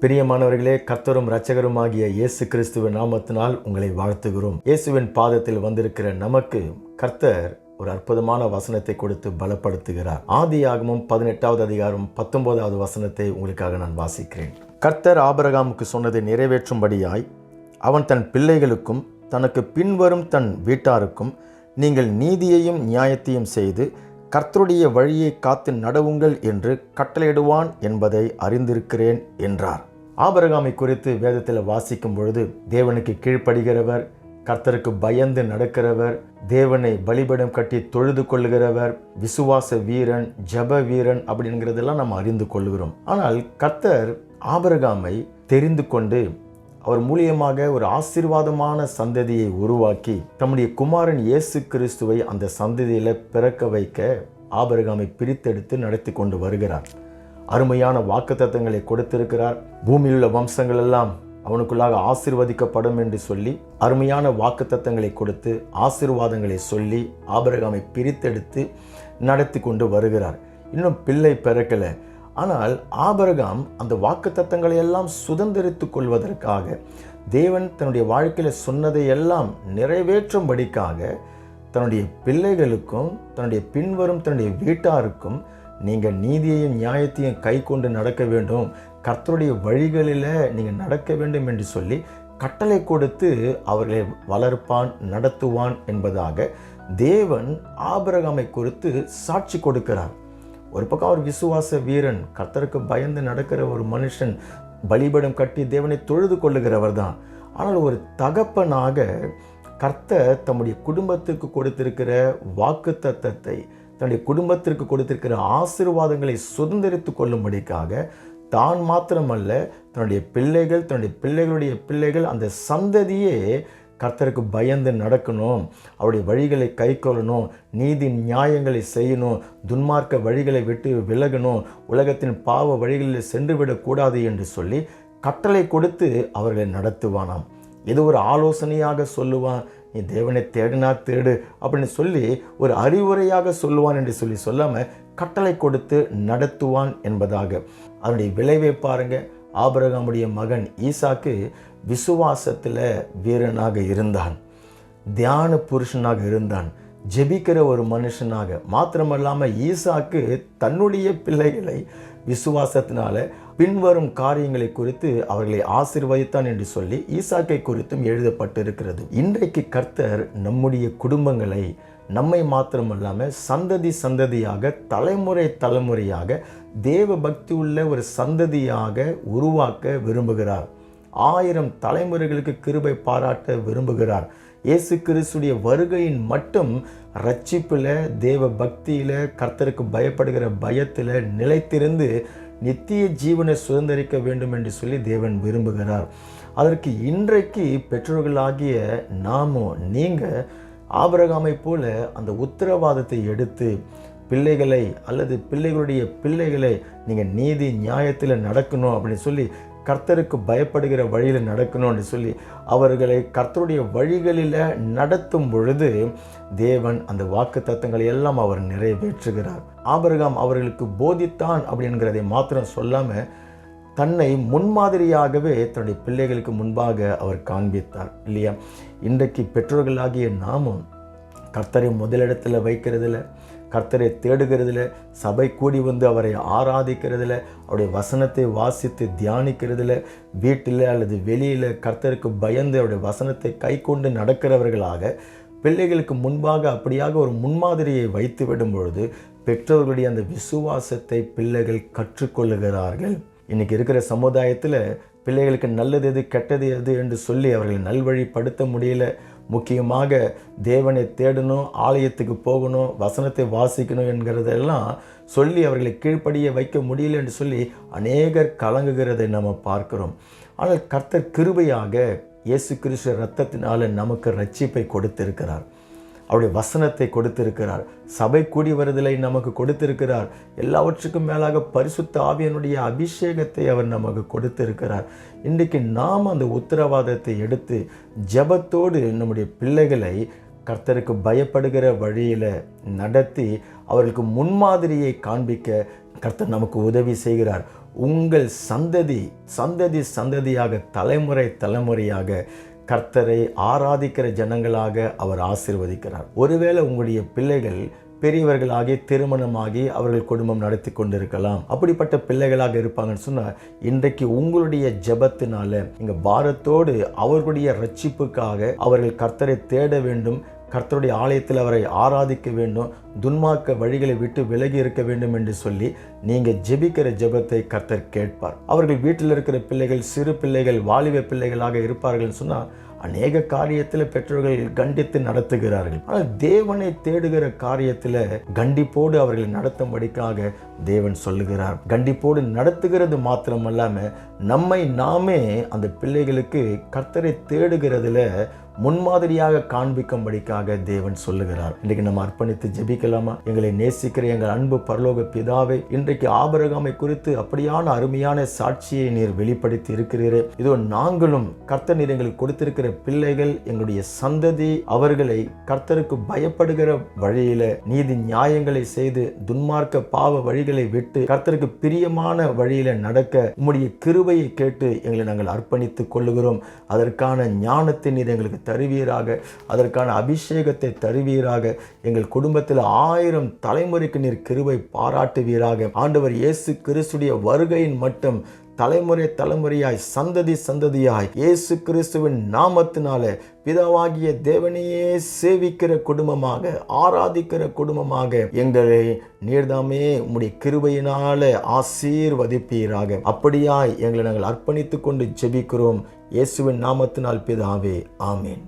பிரியமானவர்களே கர்த்தரும் இரட்சகருமாகிய இயேசு கிறிஸ்துவின் நாமத்தினால் உங்களை வாழ்த்துகிறோம். இயேசுவின் பாதத்தில் வந்திருக்கிற நமக்கு கர்த்தர் ஒரு அற்புதமான வசனத்தை கொடுத்து பலப்படுத்துகிறார். ஆதியாகமும் பதினெட்டாவது அதிகாரம் பத்தொன்பதாவது வசனத்தை உங்களுக்காக நான் வாசிக்கிறேன். கர்த்தர் ஆபரகாமுக்கு சொன்னதை நிறைவேற்றும்படியாய் அவன் தன் பிள்ளைகளுக்கும் தனக்கு பின்வரும் தன் வீட்டாருக்கும் நீங்கள் நீதியையும் நியாயத்தையும் செய்து கர்த்தருடைய வழியை காத்து நடவுங்கள் என்று கட்டளையிடுவான் என்பதை அறிந்திருக்கிறேன் என்றார். ஆபரகாமை குறித்து வேதத்தில் வாசிக்கும் பொழுது தேவனுக்கு கீழ்ப்படுகிறவர் கர்த்தருக்கு பயந்து நடக்கிறவர் தேவனை பலிபடம் கட்டி தொழுது கொள்ளுகிறவர் விசுவாச வீரன் ஜப வீரன் அப்படிங்கிறதெல்லாம் நம்ம அறிந்து கொள்கிறோம். ஆனால் கர்த்தர் ஆபரகாமை தெரிந்து கொண்டு அவர் மூலியமாக ஒரு ஆசீர்வாதமான சந்ததியை உருவாக்கி தம்முடைய குமாரன் இயேசு கிறிஸ்துவை அந்த சந்ததியில் பிறக்க வைக்க ஆபரகாமை பிரித்தெடுத்து நடத்தி கொண்டு வருகிறார். அருமையான வாக்குத்தத்தங்களை கொடுத்திருக்கிறார். பூமியில் உள்ள வம்சங்கள் எல்லாம் அவனுக்குள்ளாக ஆசிர்வதிக்கப்படும் என்று சொல்லி அருமையான வாக்குத்தத்தங்களை கொடுத்து ஆசீர்வாதங்களை சொல்லி ஆபரகாமை பிரித்தெடுத்து நடத்தி கொண்டு வருகிறார். இன்னும் பிள்ளை பிறக்கலை. ஆனால் ஆபரகாம் அந்த வாக்குத்தத்தங்களை எல்லாம் சுதந்திரித்துக் கொள்வதற்காக தேவன் தன்னுடைய வாழ்க்கையில் சொன்னதை எல்லாம் நிறைவேற்றும்படிக்காக தன்னுடைய பிள்ளைகளுக்கும் தன்னுடைய பின்வரும் தன்னுடைய வீட்டாருக்கும் நீங்கள் நீதியையும் நியாயத்தையும் கை கொண்டு நடக்க வேண்டும். கர்த்தருடைய வழிகளில் நீங்கள் நடக்க வேண்டும் என்று சொல்லி கட்டளை கொடுத்து அவர்களை வளர்ப்பான் நடத்துவான் என்பதாக தேவன் ஆபரகாமை குறித்து சாட்சி கொடுக்கிறார். ஒரு பக்கம் அவர் விசுவாச வீரன் கர்த்தருக்கு பயந்து நடக்கிற ஒரு மனுஷன் பலிபடம் கட்டி தேவனை தொழுது கொள்ளுகிறவர் தான் ஆனால் ஒரு தகப்பனாக கர்த்தர் தம்முடைய குடும்பத்திற்கு கொடுத்திருக்கிற வாக்கு தத்தத்தை தன்னுடைய குடும்பத்திற்கு கொடுத்திருக்கிற ஆசீர்வாதங்களை சுதந்திரித்து கொள்ளும்படிக்காக தான் மாத்திரமல்ல தன்னுடைய பிள்ளைகள் தன்னுடைய பிள்ளைகளுடைய பிள்ளைகள் அந்த சந்ததியே கர்த்தருக்கு பயந்து நடக்கணும் அவருடைய வழிகளை கை கொள்ளணும் நீதி நியாயங்களை செய்யணும் துன்மார்க்க வழிகளை விட்டு விலகணும் உலகத்தின் பாவ வழிகளில் சென்று விடக்கூடாது என்று சொல்லி கட்டளை கொடுத்து அவர்களை நடத்துவானாம். இது ஒரு ஆலோசனையாக சொல்லுவான் நீ தேவனை தேடினா தேடு அப்படின்னு சொல்லி ஒரு அறிவுரையாக சொல்லுவான் என்று சொல்லி சொல்லாமல் கட்டளை கொடுத்து நடத்துவான் என்பதாக. அதனுடைய விளைவை பாருங்கள் ஆபரகாமுடைய மகன் ஈசாக்கு விசுவாசத்தில் வீரனாக இருந்தான். தியான புருஷனாக இருந்தான். ஜெபிக்கிற ஒரு மனுஷனாக. மாத்திரமல்லாமல் ஈசாக்கு தன்னுடைய பிள்ளைகளை விசுவாசத்தினால பின்வரும் காரியங்களை குறித்து அவர்களை ஆசிர்வதித்தான் என்று சொல்லி ஈசாக்கை குறித்தும் எழுதப்பட்டிருக்கிறது. இன்றைக்கு கர்த்தர் நம்முடைய குடும்பங்களை நம்மை மாத்திரமல்லாமல் சந்ததி சந்ததியாக தலைமுறை தலைமுறையாக தேவ பக்தி உள்ள ஒரு சந்ததியாக உருவாக்க விரும்புகிறார். ஆயிரம் தலைமுறைகளுக்கு கிருபை பாராட்ட விரும்புகிறார். இயேசு கிறிஸ்துடைய வருகையின் மட்டும் ரட்சிப்பில் தேவ பக்தியில் கர்த்தருக்கு பயப்படுகிற பயத்தில் நிலைத்திருந்து நித்திய ஜீவனை சுதந்திரிக்க வேண்டும் என்று சொல்லி தேவன் விரும்புகிறார். அதற்கு இன்றைக்கு பெற்றோர்களாகிய நாமும் நீங்கள் ஆபரகாமை போல அந்த உத்தரவாதத்தை எடுத்து பிள்ளைகளை அல்லது பிள்ளைகளுடைய பிள்ளைகளை நீங்கள் நீதி நியாயத்தில் நடக்கணும் அப்படின்னு சொல்லி கர்த்தருக்கு பயப்படுகிற வழியில் நடக்கணும்னு சொல்லி அவர்களை கர்த்தருடைய வழிகளில் நடத்தும் பொழுது தேவன் அந்த வாக்கு தத்தங்களை எல்லாம் அவர் நிறைவேற்றுகிறார். ஆபரகாம் அவர்களுக்கு போதித்தான் அப்படிங்கிறதை மாத்திரம் சொல்லாமல் தன்னை முன்மாதிரியாகவே தன்னுடைய பிள்ளைகளுக்கு முன்பாக அவர் காண்பித்தார் இல்லையா? இன்றைக்கு பெற்றோர்களாகிய நாமும் கர்த்தரை முதலிடத்தில் வைக்கிறதுல கர்த்தரை தேடுகிறதுல சபை கூடி வந்து அவரை ஆராதிக்கிறதுல அவருடைய வசனத்தை வாசித்து தியானிக்கிறதுல வீட்டில் அல்லது வெளியில் கர்த்தருக்கு பயந்து அவருடைய வசனத்தை கை கொண்டு நடக்கிறவர்களாக பிள்ளைகளுக்கு முன்பாக அப்படியாக ஒரு முன்மாதிரியை வைத்து விடும் பொழுது பெற்றோர்களுடைய அந்த விசுவாசத்தை பிள்ளைகள் கற்றுக்கொள்ளுகிறார்கள். இன்றைக்கி இருக்கிற சமுதாயத்தில் பிள்ளைகளுக்கு நல்லது எது கெட்டது எது என்று சொல்லி அவர்களை நல்வழிப்படுத்த முடியல. முக்கியமாக தேவனை தேடணும் ஆலயத்துக்கு போகணும் வசனத்தை வாசிக்கணும் என்கிறதெல்லாம் சொல்லி அவர்களை கீழ்ப்படிய வைக்க முடியல என்று சொல்லி அநேகர் கலங்குகிறதை நம்ம பார்க்கிறோம். ஆனால் கர்த்தர் கிருபையாக இயேசு கிறிஸ்து ரத்தத்தினால நமக்கு ரட்சிப்பை கொடுத்திருக்கிறார். அவருடைய வசனத்தை கொடுத்திருக்கிறார். சபை கூடி வருதலை நமக்கு கொடுத்திருக்கிறார். எல்லாவற்றுக்கும் மேலாக பரிசுத்த ஆவியனுடைய அபிஷேகத்தை அவர் நமக்கு கொடுத்திருக்கிறார். இன்றைக்கு நாம் அந்த உத்தரவாதத்தை எடுத்து ஜபத்தோடு நம்முடைய பிள்ளைகளை கர்த்தருக்கு பயப்படுகிற வழியில் நடத்தி அவர்களுக்கு முன்மாதிரியை காண்பிக்க கர்த்தர் நமக்கு உதவி செய்கிறார். உங்கள் சந்ததி சந்ததி சந்ததியாக தலைமுறை தலைமுறையாக கர்த்தரை ஆராதிக்கிற ஜனங்களாக அவர் ஆசீர்வதிக்கிறார். ஒருவேளை உங்களுடைய பிள்ளைகள் பெரியவர்களாகி திருமணமாகி அவர்கள் குடும்பம் நடத்தி கொண்டிருக்கலாம். அப்படிப்பட்ட பிள்ளைகளாக இருப்பாங்கன்னு சொன்னால் இன்றைக்கு உங்களுடைய ஜபத்தினால இங்கே பாரத்தோடு அவர்களுடைய ரட்சிப்புக்காக அவர்கள் கர்த்தரை தேட வேண்டும் கர்த்தருடைய ஆலயத்தில் அவரை ஆராதிக்க வேண்டும் துன்மார்க்க வழிகளை விட்டு விலகி இருக்க வேண்டும் என்று சொல்லி நீங்கள் ஜெபிக்கிற ஜெபத்தை கர்த்தர் கேட்பார். அவர்கள் வீட்டில் இருக்கிற பிள்ளைகள் சிறு பிள்ளைகள் வாலிப பிள்ளைகளாக இருப்பார்கள் சொன்னால் அநேக காரியத்தில் பெற்றோர்கள் கண்டித்து நடத்துகிறார்கள். ஆனால் தேவனை தேடுகிற காரியத்தில் கண்டிப்போடு அவர்களை நடத்தும்படிக்காக தேவன் சொல்லுகிறார். கண்டிப்போடு நடத்துகிறது மாத்திரமல்லாமல் நம்மை நாமே அந்த பிள்ளைகளுக்கு கர்த்தரை தேடுகிறதுல முன்மாதிரியாக காண்பிக்கும்படிக்காக தேவன் சொல்லுகிறார். இன்றைக்கு நம்ம அர்ப்பணித்து ஜெபிக்கலாமா? எங்களை நேசிக்கிற எங்கள் அன்பு பரலோக பிதாவை இன்றைக்கு ஆபரகாமை குறித்து அப்படியான அருமையான சாட்சியை நீர் வெளிப்படுத்தி இருக்கிறீரே. இதோ நாங்களும் கர்த்தர் நீர் எங்களுக்கு கொடுத்திருக்கிற பிள்ளைகள் எங்களுடைய சந்ததி அவர்களை கர்த்தருக்கு பயப்படுகிற வழியில நீதி நியாயங்களை செய்து துன்மார்க்க பாவ வழிகளை விட்டு கர்த்தருக்கு பிரியமான வழியில நடக்க உம்முடைய கிருபையை கேட்டு எங்களை நாங்கள் அர்ப்பணித்துக் கொள்ளுகிறோம். அதற்கான ஞானத்தை நீர் எங்களுக்கு தருவீராக. அதற்கான அபிஷேகத்தை தருவீராக. எங்கள் குடும்பத்தில் ஆயிரம் தலைமுறைக்கு நீர் கிருபை பாராட்டுவீராக. ஆண்டவர் இயேசு கிறிஸ்துடைய வருகையின் மட்டும் தலைமுறை தலைமுறையாய் சந்ததி சந்ததியாய் இயேசு கிறிஸ்துவின் நாமத்தினால பிதாவாகிய தேவனையே சேவிக்கிற குடும்பமாக ஆராதிக்கிற குடும்பமாக எங்களை நீர்தாமே உம்முடைய கிருபையினால ஆசீர்வதிப்பீராக. அப்படியாய் எங்களை நாங்கள் அர்ப்பணித்துக் கொண்டு ஜெபிக்கிறோம். இயேசுவின் நாமத்தினால் பிதாவே ஆமேன்.